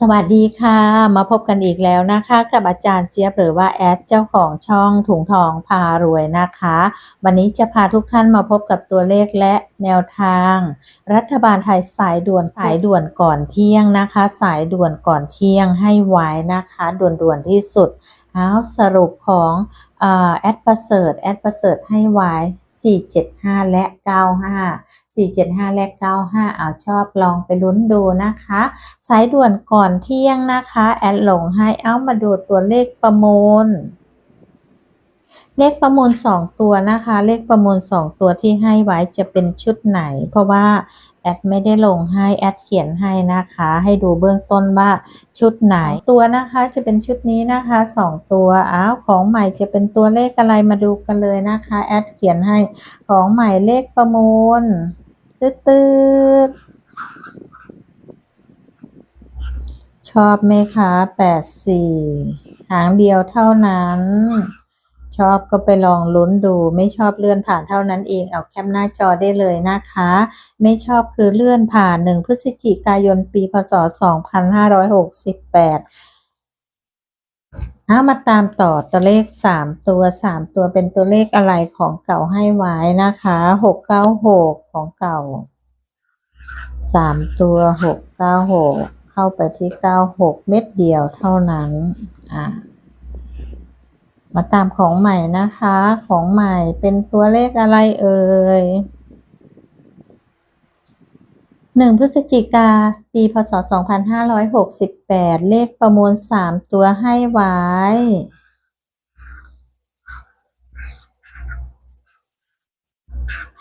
สวัสดีค่ะ มาพบกันอีกแล้วนะคะ กับอาจารย์เจี๊ยบหรือว่าแอดเจ้าของช่องถุงทองพารวยนะคะ วันนี้จะพาทุกท่านมาพบกับตัวเลขและแนวทาง รัฐบาลไทยสายด่วนสายด่วนก่อนเที่ยงนะคะ สายด่วนก่อนเที่ยงให้ไว้นะคะด่วนๆที่สุดเอาสรุปของแอดประเสริฐแอดประเสริฐให้ไว้475 และ 95 475 และ 95 เอาชอบลองไปลุ้นดูนะคะ สายด่วนก่อนเที่ยงนะคะ แอดลงให้เอามาดูตัวเลขประมูล เลขประมูล 2 ตัวนะคะ เลขประมูล 2 ตัวที่ให้ไว้จะเป็นชุดไหน เพราะว่าแอดไม่ได้ลงให้แอดเขียนให้นะคะ ให้ดูเบื้องต้นว่าชุดไหนตัวนะคะจะเป็นชุดนี้นะคะ 2 ตัวอ้าวของใหม่จะเป็นตัวเลขอะไรมาดูกันเลยนะคะแอดเขียนให้ของใหม่เลขประมูล ตืดชอบไหมคะแปดสี่หางเดียวเท่านั้น ชอบก็ไปลองลุ้นดู ไม่ชอบเลื่อนผ่านเท่านั้นเอง เอาแคปหน้าจอได้เลยนะคะ ไม่ชอบคือเลื่อนผ่านหนึ่งพฤศจิกายนปีพศ 2568 เอามาตามต่อตัวเลขสามตัวสามตัวเป็นตัวเลขอะไรของเก่าให้ไว้นะคะหกเก้าหกของเก่าสามตัวหกเก้าหกเข้าไปที่เก้าหกเม็ดเดียวเท่านั้นอ่ามาตามของใหม่นะคะ ของใหม่เป็นตัวเลขอะไรเอ่ย หนึ่งพฤศจิกาปีพศ 2568 เลขประมวล 3 ตัวให้ไว้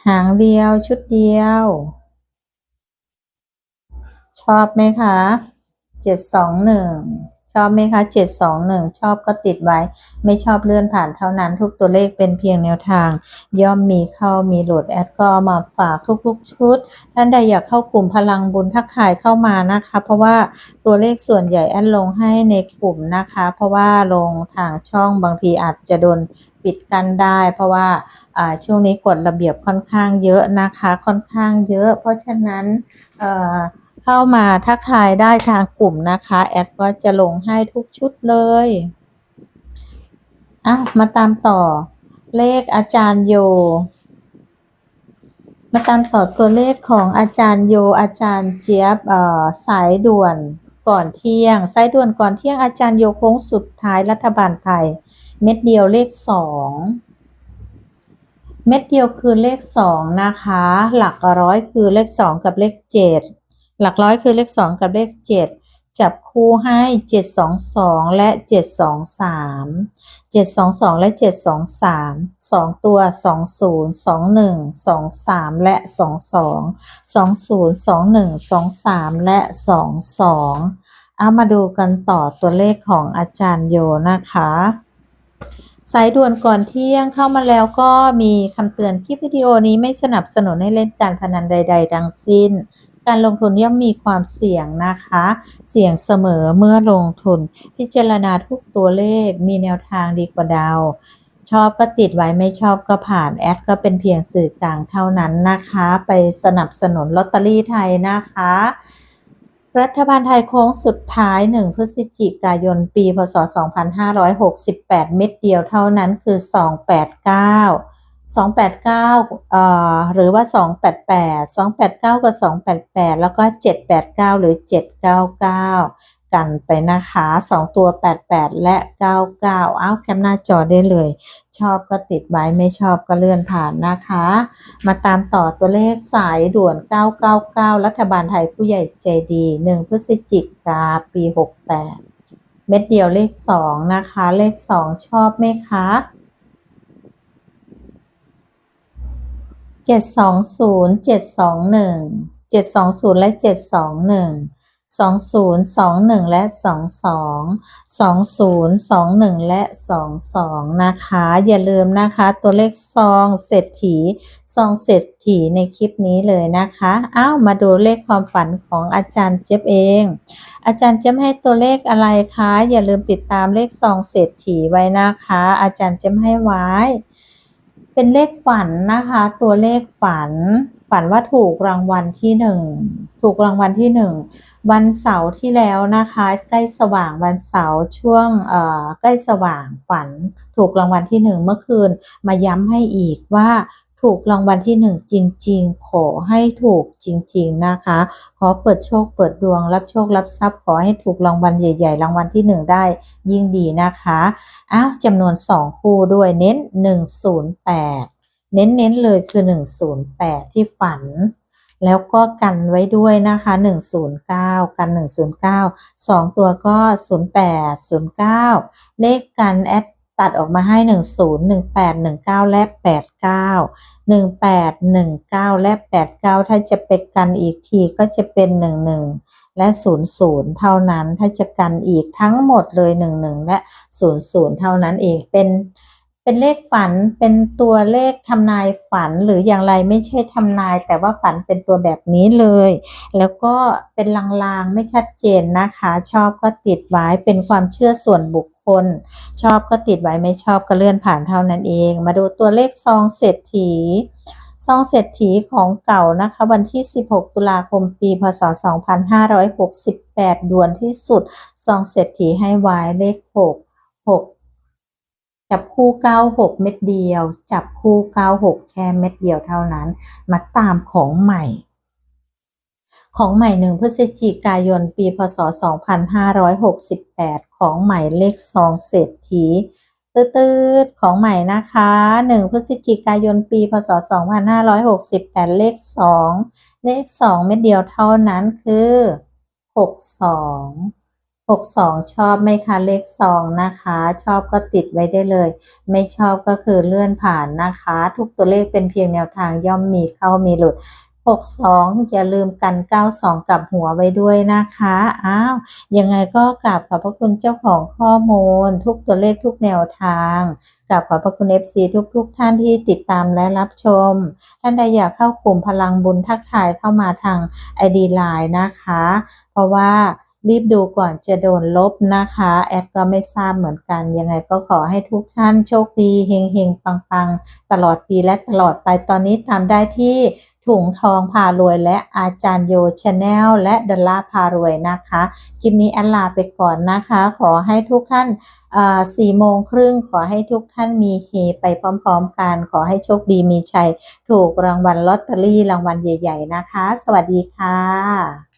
หางเดียวชุดเดียว ชอบไหมคะ 721 ชอบไหมคะ 721 ชอบก็ติดไว้ ไม่ชอบเลื่อนผ่านเท่านั้นทุกตัวเลขเป็นเพียงแนวทาง ย่อมมีเข้ามีหลุดแอดก็มาฝากทุก ๆ ชุด ท่านใดอยากเข้ากลุ่มพลังบุญทักทายเข้ามานะคะ เพราะว่าตัวเลขส่วนใหญ่แอดลงให้ในกลุ่มนะคะ เพราะว่าลงทางช่องบางทีอาจจะโดนปิดกันได้ เพราะว่าช่วงนี้กฎระเบียบค่อนข้างเยอะนะคะ ค่อนข้างเยอะ เพราะฉะนั้น เข้ามาทักทายได้ทางกลุ่มนะคะ แอดก็จะลงให้ทุกชุดเลยอะมาตามต่อเลขอาจารย์โย มาตามต่อตัวเลขของอาจารย์โย อาจารย์เจี๊ยบสายด่วนก่อนเที่ยง สายด่วนก่อนเที่ยงอาจารย์โยโค้งสุดท้ายรัฐบาลไทย เม็ดเดียวเลขสองเม็ดเดียวคือเลขสองนะคะ หลักร้อยคือเลขสองกับเลขเจ็ด หลักร้อยคือเลขสองกับเลขเจ็ดจับคู่ให้เจ็ดสองสองและเจ็ดสองสามเจ็ดสองสองและเจ็ดสองสามสองตัวสองศูนย์สองหนึ่งสองสามและสองสองสองศูนย์สองหนึ่งสองสามและสองสองเอามาดูกันต่อตัวเลขของอาจารย์โยนะคะสายด่วนก่อนเที่ยงเข้ามาแล้วก็มีคำเตือนคลิปวิดีโอนี้ไม่สนับสนุนให้เล่นการพนันใดๆทั้งสิ้น การลงทุนย่อมมีความเสี่ยงนะคะ เสี่ยงเสมอเมื่อลงทุน พิจารณาทุกตัวเลขมีแนวทางดีกว่าดาวชอบก็ติดไว้ไม่ชอบก็ผ่านแอดก็เป็นเพียงสื่อกลางเท่านั้นนะคะ ไปสนับสนุนลอตเตอรี่ไทยนะคะ รัฐบาลไทยโค้งสุดท้าย 1 พฤศจิกายน ปี พศ 2568 เม็ดเดียวเท่านั้นคือ 289 289เอ่อหรือว่า 288 289 กับ 288 แล้วก็ 789 หรือ 799 กันไปนะคะ 2 ตัว 88 และ 99 เอาแคปหน้าจอได้เลย ชอบก็ติดไว้ไม่ชอบก็เลื่อนผ่านนะคะ มาตามต่อตัวเลขสายด่วน 999 รัฐบาลไทยผู้ใหญ่ใจดี 1 พฤศจิกาปี 68 เม็ดเดียวเลข 2 นะคะ เลข 2 ชอบไหมคะ เจ็ดสองศูนย์เจ็ดสองหนึ่งเจ็ดสองศูนย์และเจ็ดสองหนึ่งสองศูนย์สองหนึ่งและสองสองสองศูนย์สองหนึ่งและสองสองนะคะ อย่าลืมนะคะตัวเลขซองเศรษฐีซองเศรษฐีในคลิปนี้เลยนะคะอ้าวมาดูเลขความฝันของอาจารย์เจ็บเอง อาจารย์เจ็บให้ตัวเลขอะไรคะ อย่าลืมติดตามเลขซองเศรษฐีไว้นะคะ อาจารย์เจ็บให้ไว้ เป็นเลขฝันนะคะ ตัวเลขฝัน ฝันว่าถูกรางวัลที่หนึ่งถูกรางวัลที่หนึ่งวันเสาร์ที่แล้วนะคะ ใกล้สว่างวันเสาร์ช่วงเอ่อใกล้สว่างฝัน ถูกรางวัลที่หนึ่งเมื่อคืนมาย้ำให้อีกว่า ถูกรางวัลที่หนึ่งจริง ๆ ขอให้ถูกจริง ๆ นะคะ ขอเปิดโชคเปิดดวง รับโชครับทรัพย์ขอให้ถูกรางวัลใหญ่ ๆ รางวัลที่หนึ่งได้ยิ่งดีนะคะอ้าวจำนวนสองคู่ด้วยเน้นหนึ่งศูนย์แปดเน้นๆเลยคือ 108 ที่ฝัน แล้วก็กันไว้ด้วยนะคะ 109 กัน 109 2 ตัวก็ 08 09 เลขกันแอด ตัดออกมาให้ 10 18 19 และ 89 18 19 และ 89 ถ้าจะไปกันอีกทีก็จะเป็น 11 และ 00 เท่านั้น ถ้าจะกันอีกทั้งหมดเลย 11 และ 00 เท่านั้นเองเป็น เป็นเลขฝันเป็นตัวเลขทำนายฝันหรืออย่างไรไม่ใช่ทำนาย แต่ว่าฝันเป็นตัวแบบนี้เลย แล้วก็เป็นลางๆไม่ชัดเจนนะคะ ชอบก็ติดไว้เป็นความเชื่อส่วนบุคคล ชอบก็ติดไว้ไม่ชอบก็เลื่อนผ่านเท่านั้นเอง มาดูตัวเลขซองเศรษฐีซองเศรษฐีของเก่านะคะ วันที่ 16 ตุลาคมปี พศ 2568 ด่วนที่สุดซองเศรษฐีให้ไว้เลข 6 6 จับคู่ 96 เม็ดเดียว จับคู่ 96 แค่เม็ดเดียวเท่านั้น มาตามของใหม่ ของใหม่หนึ่งพฤศจิกายน ปี พศ 2568 ของใหม่เลขซองเศรษฐีตืดๆของใหม่นะคะ1พฤศจิกายนปี พศ 2568 เลข 2 เลข 2 เม็ดเดียวเท่านั้นคือ 62 62ชอบไหมคะเลขซองนะคะ ชอบก็ติดไว้ได้เลย ไม่ชอบก็คือเลื่อนผ่านนะคะ ทุกตัวเลขเป็นเพียงแนวทางย่อมมีเข้ามีหลุด62องอย่าลืมกัน92กับหัวไว้ด้วยนะคะอ้าวยังไงก็กราบขอบพระคุณเจ้าของข้อมูล ทุกตัวเลขทุกแนวทางกราบขอบพระคุณ FC ทุกๆทท่านที่ติดตามและรับชม ท่านใดอยากเข้ากลุ่มพลังบุญทักทายเข้ามาทาง ID Line นะคะ เพราะว่า รีบดูก่อนจะโดนลบนะคะ แอดก็ไม่ทราบเหมือนกัน ยังไงก็ขอให้ทุกท่านโชคดีเฮงเฮงปังปังตลอดปีและตลอดไปตอนนี้ตามได้ที่ถุงทองพารวยและอาจารย์โยชาแนลและดอลลาร์พารวยนะคะ คลิปนี้แอดลาไปก่อนนะคะ ขอให้ทุกท่านสี่โมงครึ่งขอให้ทุกท่านมีเฮไปพร้อมๆกัน ขอให้โชคดีมีชัย ถูกรางวัลลอตเตอรี่รางวัลใหญ่ ๆ นะคะ สวัสดีค่ะ